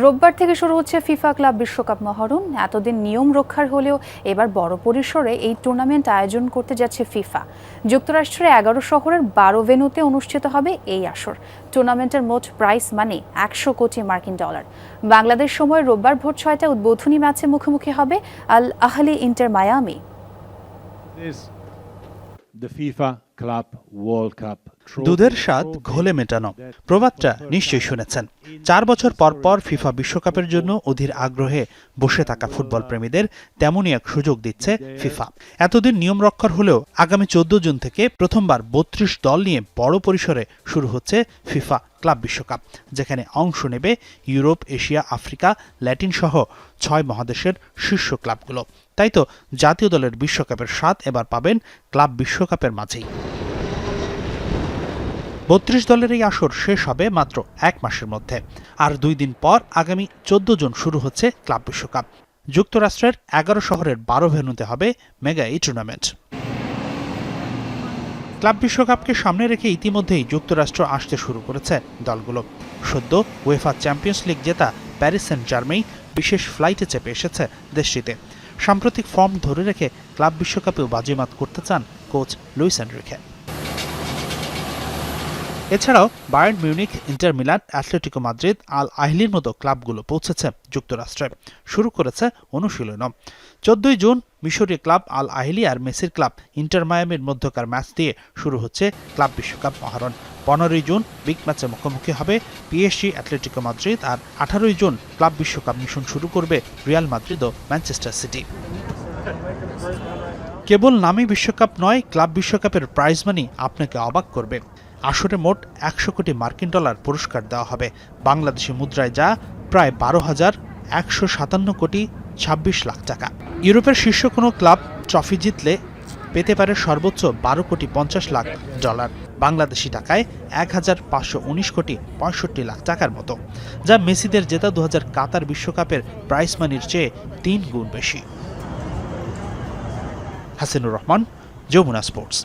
রোববার থেকে শুরু হচ্ছে ফিফা ক্লাব বিশ্বকাপ মহরণ এতদিন নিয়ম রক্ষার হলেও এবার বড় পরিসরে এই টুর্নামেন্ট আয়োজন করতে যাচ্ছে ফিফা। যুক্তরাষ্ট্রের এগারো শহরের বারো ভেনুতে অনুষ্ঠিত হবে এই আসর। টুর্নামেন্টের মোট প্রাইস মানে একশো কোটি মার্কিন ডলার। বাংলাদেশ সময় রোববার ভোর ছয়টা উদ্বোধনী ম্যাচে মুখোমুখি হবে Al Ahly Inter Miami. The Club World Cup. trophy. দুধের স্বাদ ঘোলে মেটানো। প্রবাদটা নিশ্চয়ই শুনেছেন। চার বছর পর পর ফিফা বিশ্বকাপের জন্য অধীর আগ্রহে বসে থাকা ফুটবল প্রেমীদের তেমনই এক সুযোগ দিচ্ছে ফিফা। এতদিন নিয়ম রক্ষার হলেও আগামী চোদ্দ জুন থেকে প্রথমবার বত্রিশ দল নিয়ে বড় পরিসরে শুরু হচ্ছে ফিফা ক্লাব বিশ্বকাপ যেখানে অংশ নেবে ইউরোপ এশিয়া আফ্রিকা ল্যাটিন সহ ছয় মহাদেশের শীর্ষ ক্লাবগুলো। তাই তো জাতীয় দলের বিশ্বকাপের স্বাদ এবার পাবেন ক্লাব বিশ্বকাপের মাঝেই। বত্রিশ দলের এই আসর শেষ হবে মাত্র এক মাসের মধ্যে। আর দুই দিন পর আগামী চোদ্দ জুন শুরু হচ্ছে ক্লাব বিশ্বকাপ। যুক্তরাষ্ট্রের এগারো শহরের বারো ভেন্যুতে হবে মেগা এই টুর্নামেন্ট ক্লাব বিশ্বকাপকে সামনে রেখে ইতিমধ্যেই যুক্তরাষ্ট্র আসতে শুরু করেছে দলগুলো। সদ্য ওয়েফা চ্যাম্পিয়ন্স লিগ জেতা প্যারিস সেন্ট জার্মেই বিশেষ ফ্লাইটে চেপে এসেছে দেশটিতে। সাম্প্রতিক ফর্ম ধরে রেখে ক্লাব বিশ্বকাপেও বাজিমাত করতে চান কোচ লুইস এনরিখে এছাড়াও Bayern Munich, Inter Milan, Atletico Madrid, Al আহিলির মতো ক্লাবগুলো পৌঁছেছে যুক্তরাষ্ট্রে। শুরু করেছে অনুশীলনও। চোদ্দই জুন মিশরীয় ক্লাব আল আহিলি আর মেসির ক্লাব ইন্টার মায়ামির মধ্যকার ম্যাচ দিয়ে শুরু হচ্ছে ক্লাব বিশ্বকাপ মহারণ। পনেরোই জুন বিগ ম্যাচে মুখোমুখি হবে পিএসজি, অ্যাথলেটিকো মাদ্রিদ আর আঠারোই জুন ক্লাব বিশ্বকাপ মিশন শুরু করবে রিয়াল মাদ্রিদ ও ম্যানচেস্টার সিটি। কেবল নামী বিশ্বকাপ নয়, ক্লাব বিশ্বকাপের প্রাইজ মানি আপনাকে অবাক করবে। আসরে মোট একশো কোটি মার্কিন ডলার পুরস্কার দেওয়া হবে। বাংলাদেশি মুদ্রায় যা প্রায় বারো হাজার একশো সাতান্ন কোটি ছাব্বিশ লাখ টাকা। ইউরোপের শীর্ষ কোনো ক্লাব ট্রফি জিতলে পেতে পারে সর্বোচ্চ বারো কোটি পঞ্চাশ লাখ ডলার। বাংলাদেশি টাকায় এক হাজার পাঁচশো উনিশ কোটি পঁয়ষট্টি লাখ টাকার মতো, যা মেসিদের জেতা দু হাজার কাতার বিশ্বকাপের প্রাইস মানির চেয়ে তিন গুণ বেশি। হাসিনুর রহমান, যমুনা স্পোর্টস।